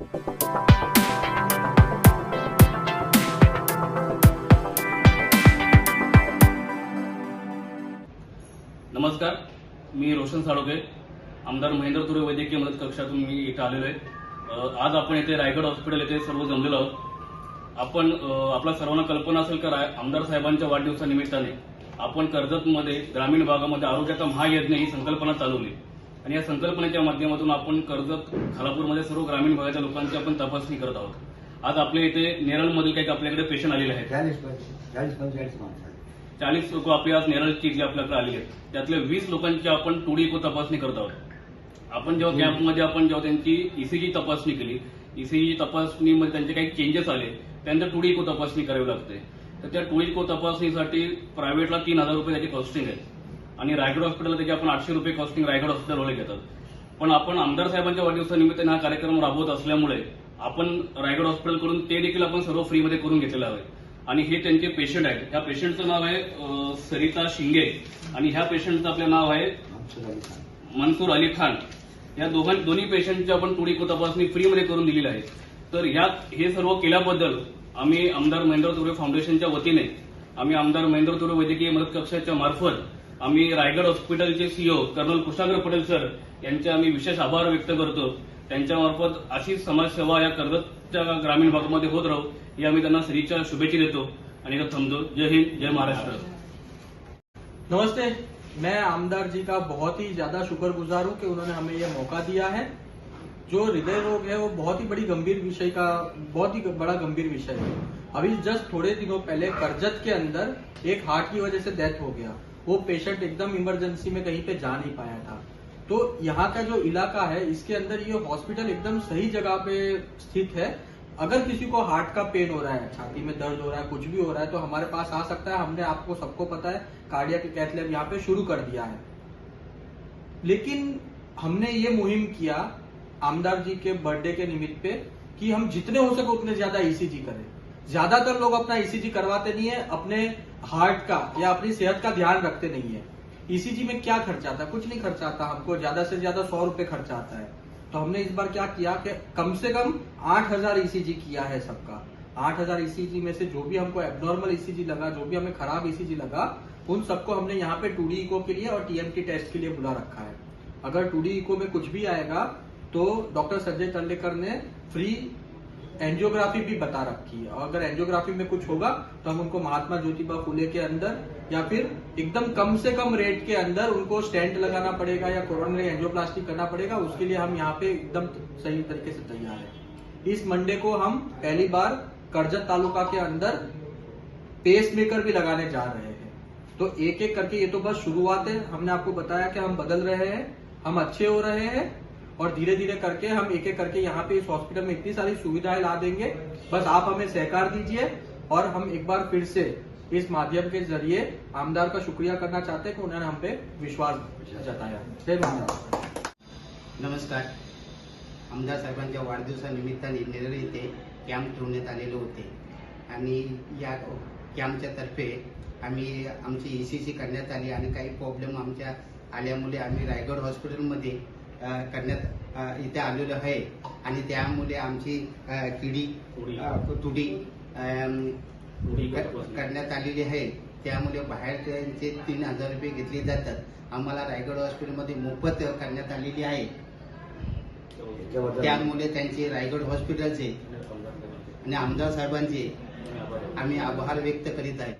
नमस्कार मी रोशन साळोके आमदार महेंद्र तुरे वैद्यकीय मदत कक्षातून मी इथं आलेलो आहे. आज आपण इथे रायगड हॉस्पिटल येथे सर्व जमलेलो आहोत. आपण आपल्या सर्वांना कल्पना असेल का आमदार साहेबांच्या वाढदिवसानिमित्ताने आपण कर्जतमध्ये ग्रामीण भागामध्ये आरोग्याचा महायज्ञ ही संकल्पना चालवली. आणि या संकल्पनेच्या माध्यमातून आपण कर्जत खालापूरमध्ये सर्व ग्रामीण भागाच्या लोकांची आपण तपासणी करत आहोत. आज आपल्या इथे नेरळमधील काही आपल्याकडे पेशंट आलेले आहेत. चाळीस लोक आपले आज नेरळची इथले आपल्याकडे आलेले आहेत. त्यातले वीस लोकांची आपण टू डी इको तपासणी करत आहोत. आपण जेव्हा कॅम्पमध्ये आपण जेव्हा त्यांची ईसीजी तपासणी केली ईसीजी तपासणीमध्ये त्यांचे काही चेंजेस आले त्यानंतर टू डी इको तपासणी करावी लागते. तर त्या टू इको तपासणीसाठी प्रायव्हेटला तीन हजार रुपये त्याची कॉस्टिंग आहे. आणि रायगड हॉस्पिटलला त्याची आपण आठशे रुपये कॉस्टिंग रायगड हॉस्पिटलवाले घेतात. पण आपण आमदार साहेबांच्या वाढदिवसानिमित्ताने हा कार्यक्रम राबवत असल्यामुळे आपण रायगड हॉस्पिटलकडून ते देखील आपण सर्व फ्रीमध्ये करून घेतलेलं आहे. आणि हे त्यांचे पेशंट आहेत. ह्या पेशंटचं नाव आहे सरिता शिंगे. आणि ह्या पेशंटचं आपलं नाव आहे मनसूर अली खान. या दोघां दोन्ही पेशंटची आपण टुडिको तपासणी फ्रीमध्ये करून दिलेली आहे. तर ह्यात हे सर्व केल्याबद्दल आम्ही आमदार महेंद्र तुरे फाउंडेशनच्या वतीने आम्ही आमदार महेंद्र तुरे वैद्यकीय मदत कक्षाच्या मार्फत आम्ही Raigad हॉस्पिटलचे CO colonel Kushagra Patel sir आम्ही विशेष आभार व्यक्त करतो. त्यांच्या मार्फत अशीच समाजसेवा या ग्रामीण भागामध्ये होत राहू, ही श्रीच्या शुभेच्छा देतो. थांबतो. जय हिंद, जय महाराष्ट्र. नमस्ते. मैं आमदार जी का बहुत ही ज़्यादा शुक्रगुजार हूँ कि उन्होंने हमें यह मौका दिया है। जो हृदय रोग है, वो बहुत ही बड़ी गंभीर विषय का, बहुत ही बड़ा गंभीर विषय है। अभी जस्ट थोड़े दिनों पहले करजत के अंदर एक हार्ट की वजह से डेथ हो गया। वो पेशेंट एकदम इमरजेंसी में कहीं पे जा नहीं पाया था। तो यहाँ का जो इलाका है, इसके अंदर ये हॉस्पिटल एकदम सही जगह पे स्थित है। अगर किसी को हार्ट का पेन हो रहा है, छाती में दर्द हो रहा है, कुछ भी हो रहा है तो हमारे पास आ सकता है। हमने आपको सबको पता है कार्डिया के कैथ लैब यहाँ पे शुरू कर दिया है। लेकिन हमने ये मुहिम किया आमदार जी के बर्थडे के निमित्त पे कि हम जितने हो सके उतने ज़्यादा ईसीजी करें। ज़्यादातर लोग अपना ईसीजी करवाते नहीं है, अपने हार्ट का या अपनी सेहत का ध्यान रखते नहीं है। ईसीजी में क्या खर्चा आता? है कुछ नहीं खर्चा आता हमको, ज़्यादा से ज़्यादा सौ रुपए खर्चा आता है। तो हमने इस बार क्या किया कि कम से कम आठ हज़ार ईसीजी किया है सबका। आठ हज़ार ईसीजी में से जो भी हमको एबनॉर्मल ईसीजी लगा, जो भी हमें खराब ईसीजी लगा, उन सबको हमने यहाँ पे टू इको के लिए और टीएमटी टेस्ट के लिए बुला रखा है। अगर टू इको में कुछ भी आएगा तो डॉक्टर संजय तल्लेकर ने फ्री एंजियोग्राफी भी बता रखी है। अगर एंजियोग्राफी में कुछ होगा तो हम उनको महात्मा ज्योतिबा फुले के अंदर या फिर एकदम कम से कम रेट के अंदर उनको स्टेंट लगाना पड़ेगा या कोरोनरी एंजियोप्लास्टी करना पड़ेगा, उसके लिए हम यहाँ पे एकदम सही तरीके से तैयार है। इस मंडे को हम पहली बार करजत तालुका के अंदर पेस मेकर भी लगाने जा रहे हैं। तो एक एक करके ये तो बस शुरुआत है। हमने आपको बताया कि हम बदल रहे हैं, हम अच्छे हो रहे हैं और धीरे धीरे करके हम एक एक करके यहाँ पे इस हॉस्पिटल में इतनी सारी सुविधाएँ ला देंगे। बस आप हमें सहकार दीजिए और हम एक बार फिर से इस माध्यम के ज़रिए आमदार का शुक्रिया करना चाहते हैं कि उन्होंने हम पे विश्वास जताया। जय नमस्कार। आमदार साहेबांच्या वाढदिवसानिमित्ताने नेरळ येथे कॅम्प ठेवण्यात आलेले होते आणि या तर्फे आम्ही आमची ई सी सी करण्यात आली आणि काही प्रॉब्लेम आमच्या आल्यामुळे आम्ही करण्यात इथे आलेलो आहे. आणि त्यामुळे आमची किडी तुडी करण्यात आलेली आहे. त्यामुळे बाहेर त्यांचे तीन हजार रुपये घेतले जातात. आम्हाला रायगड हॉस्पिटलमध्ये मोफत करण्यात आलेली आहे. त्यामुळे त्यांचे रायगड हॉस्पिटलचे आणि आमदार साहेबांचे आम्ही आभार व्यक्त करीत आहे.